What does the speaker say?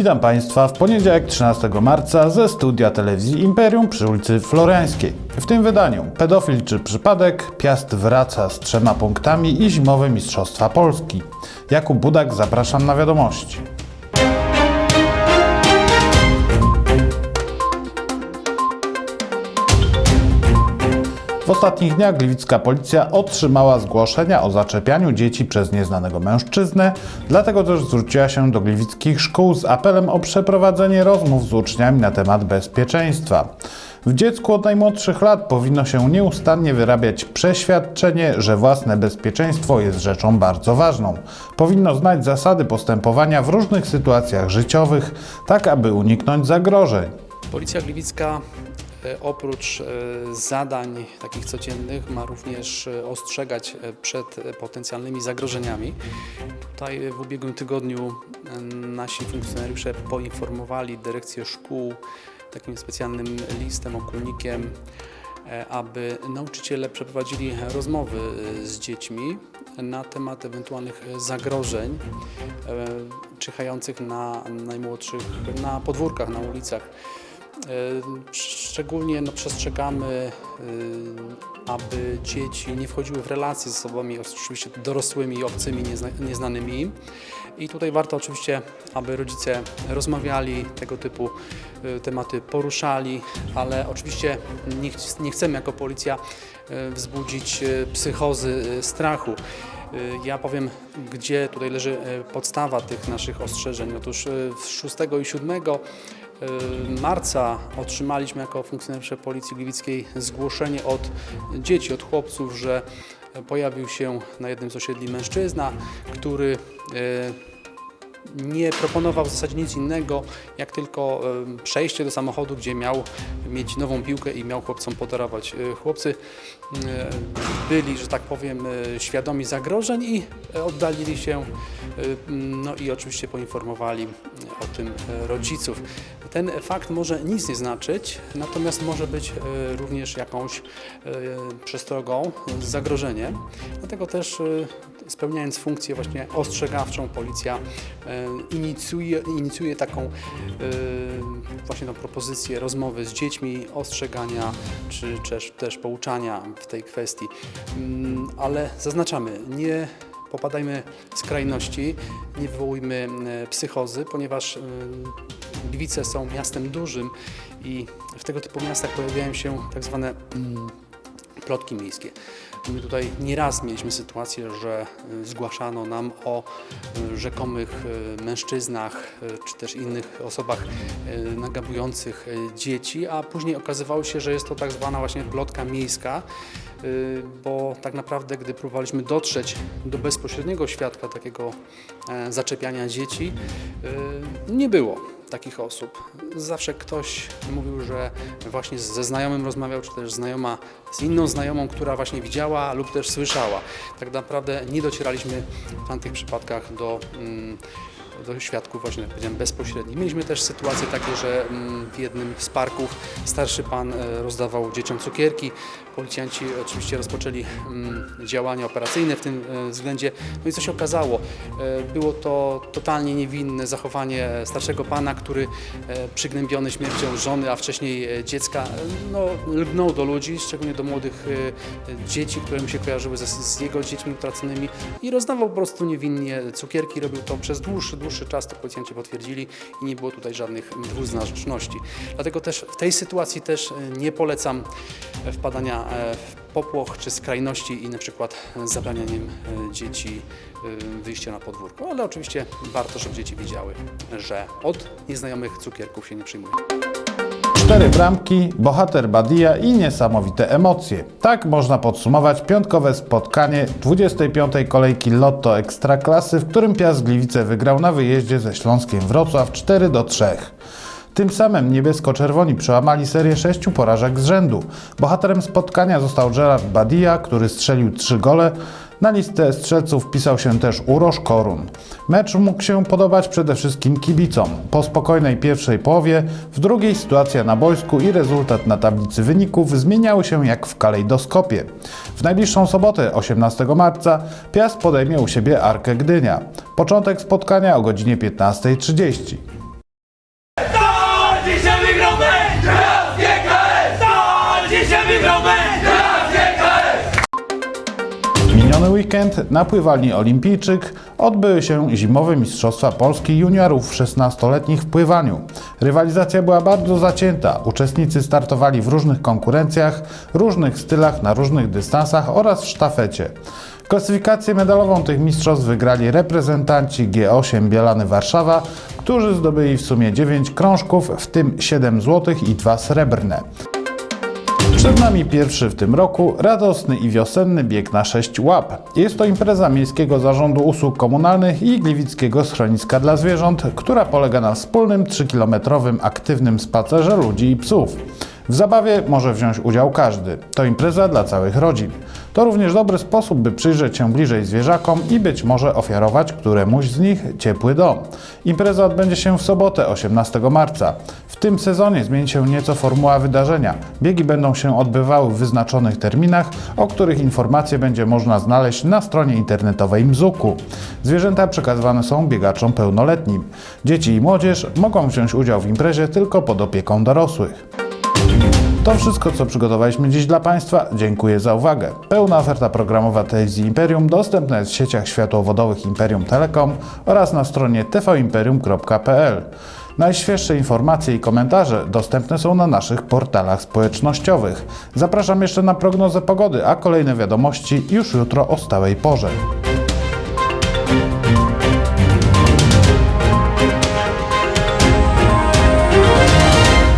Witam Państwa w poniedziałek 13 marca ze studia telewizji Imperium przy ulicy Floriańskiej. W tym wydaniu pedofil czy przypadek, Piast wraca z trzema punktami i zimowe Mistrzostwa Polski. Jakub Budak, zapraszam na wiadomości. W ostatnich dniach gliwicka policja otrzymała zgłoszenia o zaczepianiu dzieci przez nieznanego mężczyznę, dlatego też zwróciła się do gliwickich szkół z apelem o przeprowadzenie rozmów z uczniami na temat bezpieczeństwa. W dziecku od najmłodszych lat powinno się nieustannie wyrabiać przeświadczenie, że własne bezpieczeństwo jest rzeczą bardzo ważną. Powinno znać zasady postępowania w różnych sytuacjach życiowych, tak aby uniknąć zagrożeń. Policja Gliwicka oprócz e, zadań takich codziennych ma również e, ostrzegać e, przed e, potencjalnymi zagrożeniami. Tutaj e, w ubiegłym tygodniu e, nasi funkcjonariusze poinformowali dyrekcję szkół takim specjalnym listem, okulnikiem, e, aby nauczyciele przeprowadzili rozmowy e, z dziećmi na temat ewentualnych e, zagrożeń e, czyhających na najmłodszych na podwórkach, na ulicach. E, Szczególnie no, przestrzegamy, e, aby dzieci nie wchodziły w relacje z osobami oczywiście dorosłymi obcymi, niezna- nieznanymi. I tutaj warto oczywiście, aby rodzice rozmawiali, tego typu e, tematy poruszali, ale oczywiście nie, ch- nie chcemy jako policja wzbudzić psychozy strachu. Ja powiem, gdzie tutaj leży podstawa tych naszych ostrzeżeń. Otóż e, w 6 i 7 e, marca otrzymaliśmy jako funkcjonariusze Policji Gliwickiej zgłoszenie od dzieci, od chłopców, że pojawił się na jednym z osiedli mężczyzna, który e, nie proponował w zasadzie nic innego, jak tylko em, przejście do samochodu, gdzie miał mieć nową piłkę i miał chłopcom podarować. Chłopcy byli, że tak powiem, świadomi zagrożeń i oddalili się, no i oczywiście poinformowali o tym rodziców. Ten fakt może nic nie znaczyć, natomiast może być e, również jakąś e, przestrogą, zagrożeniem. Dlatego też e, spełniając funkcję właśnie ostrzegawczą, policja inicjuje, inicjuje taką właśnie tą propozycję rozmowy z dziećmi, ostrzegania czy też, też pouczania w tej kwestii. Mm, Ale zaznaczamy, nie popadajmy w skrajności, nie wywołujmy psychozy, ponieważ e, Gliwice są miastem dużym i w tego typu miastach pojawiają się tak zwane mm, plotki miejskie. My tutaj nieraz mieliśmy sytuację, że y, zgłaszano nam o y, rzekomych y, mężczyznach czy też innych osobach nagabujących dzieci, a później okazywało się, że jest to tak zwana właśnie plotka miejska, bo tak naprawdę gdy próbowaliśmy dotrzeć do bezpośredniego świadka takiego e, zaczepiania dzieci, nie było takich osób. Zawsze ktoś mówił, że właśnie ze znajomym rozmawiał, czy też znajoma z inną znajomą, która właśnie widziała lub też słyszała. Tak naprawdę nie docieraliśmy w tamtych przypadkach do, mm, do świadków właśnie, powiedziałem, bezpośrednich. Mieliśmy też sytuacje takie, że mm, w jednym z parków starszy pan e, rozdawał dzieciom cukierki. Policjanci oczywiście rozpoczęli mm, działania operacyjne w tym e, względzie. No i co się okazało? E, Było to totalnie niewinne zachowanie starszego pana, który przygnębiony śmiercią żony, a wcześniej dziecka, no, lgnął do ludzi, szczególnie do młodych dzieci, które mu się kojarzyły ze, z jego dziećmi utraconymi i rozdawał po prostu niewinnie cukierki. Robił to przez dłuższy, dłuższy czas, to policjanci potwierdzili i nie było tutaj żadnych dwuznaczności. Dlatego też w tej sytuacji też e, nie polecam e, wpadania e, w popłoch czy skrajności i na przykład zabranianiem dzieci wyjścia na podwórko, ale oczywiście warto, żeby dzieci wiedziały, że od nieznajomych cukierków się nie przyjmuje. Cztery bramki, bohater Badia i niesamowite emocje. Tak można podsumować piątkowe spotkanie 25. kolejki Lotto Ekstraklasy, w którym Piast Gliwice wygrał na wyjeździe ze Śląskiem Wrocław 4 do 3. Tym samym niebiesko-czerwoni przełamali serię sześciu porażek z rzędu. Bohaterem spotkania został Gerard Badia, który strzelił trzy gole. Na listę strzelców wpisał się też Urosz Korun. Mecz mógł się podobać przede wszystkim kibicom. Po spokojnej pierwszej połowie, w drugiej sytuacja na boisku i rezultat na tablicy wyników zmieniały się jak w kalejdoskopie. W najbliższą sobotę, 18 marca, Piast podejmie u siebie Arkę Gdynia. Początek spotkania o godzinie 15.30. weekend na pływalni Olimpijczyk odbyły się zimowe Mistrzostwa Polski juniorów 16-letnich w pływaniu. Rywalizacja była bardzo zacięta. Uczestnicy startowali w różnych konkurencjach, różnych stylach, na różnych dystansach oraz w sztafecie. Klasyfikację medalową tych mistrzostw wygrali reprezentanci G8 Bielany Warszawa, którzy zdobyli w sumie 9 krążków, w tym 7 złotych i 2 srebrne. Przed nami pierwszy w tym roku radosny i wiosenny bieg na 6 łap. Jest to impreza Miejskiego Zarządu Usług Komunalnych i Gliwickiego Schroniska dla Zwierząt, która polega na wspólnym 3-kilometrowym aktywnym spacerze ludzi i psów. W zabawie może wziąć udział każdy. To impreza dla całych rodzin. To również dobry sposób, by przyjrzeć się bliżej zwierzakom i być może ofiarować któremuś z nich ciepły dom. Impreza odbędzie się w sobotę 18 marca. W tym sezonie zmieni się nieco formuła wydarzenia. Biegi będą się odbywały w wyznaczonych terminach, o których informacje będzie można znaleźć na stronie internetowej Mzuku. Zwierzęta przekazywane są biegaczom pełnoletnim. Dzieci i młodzież mogą wziąć udział w imprezie tylko pod opieką dorosłych. To wszystko, co przygotowaliśmy dziś dla Państwa. Dziękuję za uwagę. Pełna oferta programowa Telewizji Imperium dostępna jest w sieciach światłowodowych Imperium Telekom oraz na stronie tvimperium.pl. Najświeższe informacje i komentarze dostępne są na naszych portalach społecznościowych. Zapraszam jeszcze na prognozę pogody, a kolejne wiadomości już jutro o stałej porze.